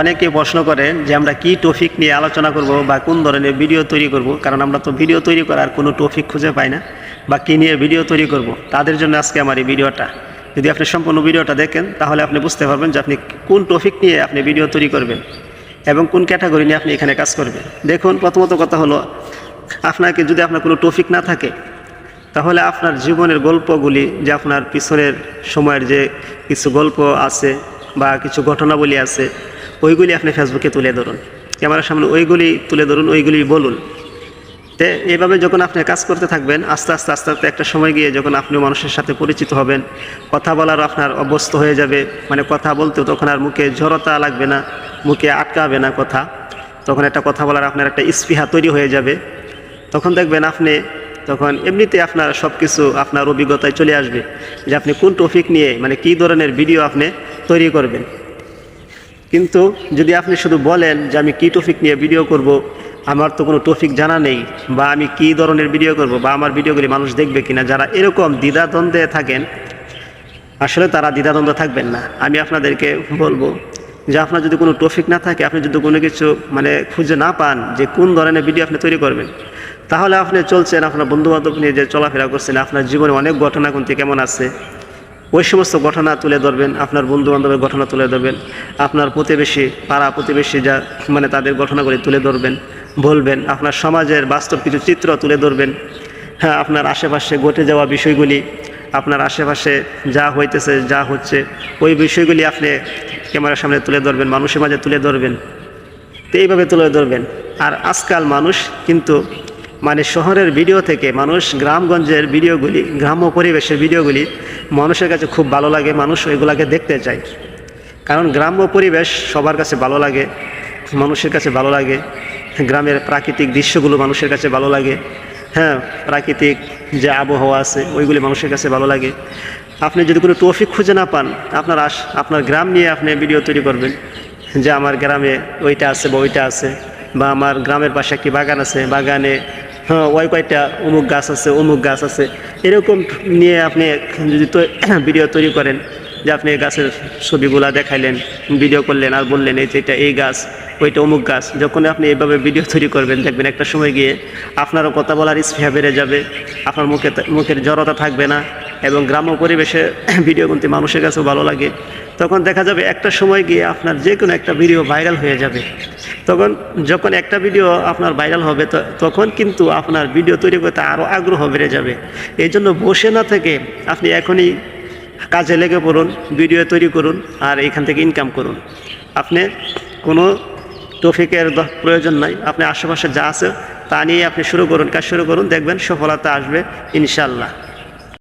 অনেকে প্রশ্ন করে যে আমরা কি টপিক নিয়ে আলোচনা করব বা কোন ধরনের ভিডিও তৈরি করব, কারণ আমরা তো ভিডিও তৈরি করার কোনো টপিক খুঁজে পাই না বা কী নিয়ে ভিডিও তৈরি করব। তাদের জন্য আজকে আমার এই ভিডিওটা। যদি আপনি সম্পূর্ণ ভিডিওটা দেখেন, তাহলে আপনি বুঝতে পারবেন যে আপনি কোন টপিক নিয়ে আপনি ভিডিও তৈরি করবেন এবং কোন ক্যাটাগরি নিয়ে আপনি এখানে কাজ করবেন। দেখুন, প্রথমত কথা হলো, আপনাকে যদি আপনার কোনো টপিক না থাকে, তাহলে আপনার জীবনের গল্পগুলি যে আপনার পিছনের সময়ের যে কিছু গল্প আছে বা কিছু ঘটনাবলী আছে, ওইগুলি আপনি ফেসবুকে তুলে ধরুন। ক্যামেরার সামনে ওইগুলি তুলে ধরুন, ওইগুলি বলুন। তে এইভাবে যখন আপনি কাজ করতে থাকবেন, আস্তে আস্তে আস্তে আস্তে একটা সময় গিয়ে যখন আপনি মানুষের সাথে পরিচিত হবেন, কথা বলার আপনার অভ্যস্ত হয়ে যাবে। মানে কথা বলতেও তখন আর মুখে জড়তা লাগবে না, মুখে আটকাবে না কথা। তখন একটা কথা বলার আপনার একটা স্পৃহা তৈরি হয়ে যাবে। তখন দেখবেন আপনি তখন এমনিতে আপনার সব কিছু আপনার অভিজ্ঞতায় চলে আসবে যে আপনি কোন টপিক নিয়ে মানে কী ধরনের ভিডিও আপনি তৈরি করবেন। কিন্তু যদি আপনি শুধু বলেন যে আমি কী টপিক নিয়ে ভিডিও করব, আমার তো কোনো টপিক জানা নেই, বা আমি কী ধরনের ভিডিও করব, বা আমার ভিডিওগুলি মানুষ দেখবে কিনা, যারা এরকম দ্বিধাদ্বন্দ্বে থাকেন, আসলে তারা দ্বিধাদ্বন্দ্ব থাকবেন না। আমি আপনাদেরকে বলব যে আপনার যদি কোনো টপিক না থাকে, আপনি যদি কোনো কিছু মানে খুঁজে না পান যে কোন ধরনের ভিডিও আপনি তৈরি করবেন তাহলে আপনি চলছেন, আপনার বন্ধুবান্ধব নিয়ে যে চলাফেরা করছেন, আপনার জীবনে অনেক ঘটনা কিন্তু কেমন আছে? ওই সমস্ত ঘটনা তুলে ধরবেন, আপনার বন্ধু বান্ধবের ঘটনা তুলে ধরবেন, আপনার প্রতিবেশী, পাড়া প্রতিবেশী যা মানে তাদের ঘটনাগুলি তুলে ধরবেন, বলবেন, আপনার সমাজের বাস্তব কিছু চিত্র তুলে ধরবেন। হ্যাঁ আপনার আশেপাশে ঘটে যাওয়া বিষয়গুলি, আপনার আশেপাশে যা হইতেছে, যা হচ্ছে, ওই বিষয়গুলি আপনি ক্যামেরার সামনে তুলে ধরবেন, মানুষের মাঝে তুলে ধরবেন। তো এইভাবে তুলে ধরবেন। আর আজকাল মানুষ কিন্তু মানে শহরের ভিডিও থেকে মানুষ গ্রামগঞ্জের ভিডিওগুলি গ্রাম্য পরিবেশের ভিডিওগুলি মানুষের কাছে খুব ভালো লাগে, মানুষ ওইগুলাকে দেখতে চায়। কারণ গ্রাম্য পরিবেশ সবার কাছে ভালো লাগে, মানুষের কাছে ভালো লাগে, গ্রামের প্রাকৃতিক দৃশ্যগুলো মানুষের কাছে ভালো লাগে হ্যাঁ প্রাকৃতিক যে আবহাওয়া আছে, ওইগুলি মানুষের কাছে ভালো লাগে। আপনি যদি কোনো টপিক খুঁজে না পান, আপনার আস, আপনার গ্রাম নিয়ে আপনি ভিডিও তৈরি করবেন, যে আমার গ্রামে ওইটা আছে বা ওইটা আছে, বা আমার গ্রামের পাশে একটি বাগান আছে, বাগানে হ্যাঁ ওই কয়টা অমুক গাছ আছে, অমুক গাছ আছে। এরকম নিয়ে আপনি যদি ভিডিও তৈরি করেন, যে আপনি গাছের ছবিগুলা দেখাইলেন, ভিডিও করলেন আর বললেন, এই যে এটা এই গাছ, ওইটা অমুক গাছ। যখন আপনি এইভাবে ভিডিও তৈরি করবেন, দেখবেন একটা সময় গিয়ে আপনারও কথা বলার স্পৃহা বেড়ে যাবে, আপনার মুখে মুখের জড়তা থাকবে না এবং গ্রাম্য পরিবেশে ভিডিও কিন্তু মানুষের কাছেও ভালো লাগে। তখন দেখা যাবে একটা সময় গিয়ে আপনার যে কোনো একটা ভিডিও ভাইরাল হয়ে যাবে। তখন যখন একটা ভিডিও আপনার ভাইরাল হবে তখন কিন্তু আপনার ভিডিও তৈরি করতে আরও আগ্রহ বেড়ে যাবে। এই জন্য বসে না থেকে আপনি এখনই কাজে লেগে পড়ুন ভিডিও তৈরি করুন, আর এখান থেকে ইনকাম করুন। আপনি কোনো টপিকের প্রয়োজন নাই, আপনি আশেপাশে যা আছে তা নিয়ে আপনি শুরু করুন, কাজ শুরু করুন, দেখবেন সফলতা আসবে ইনশাল্লাহ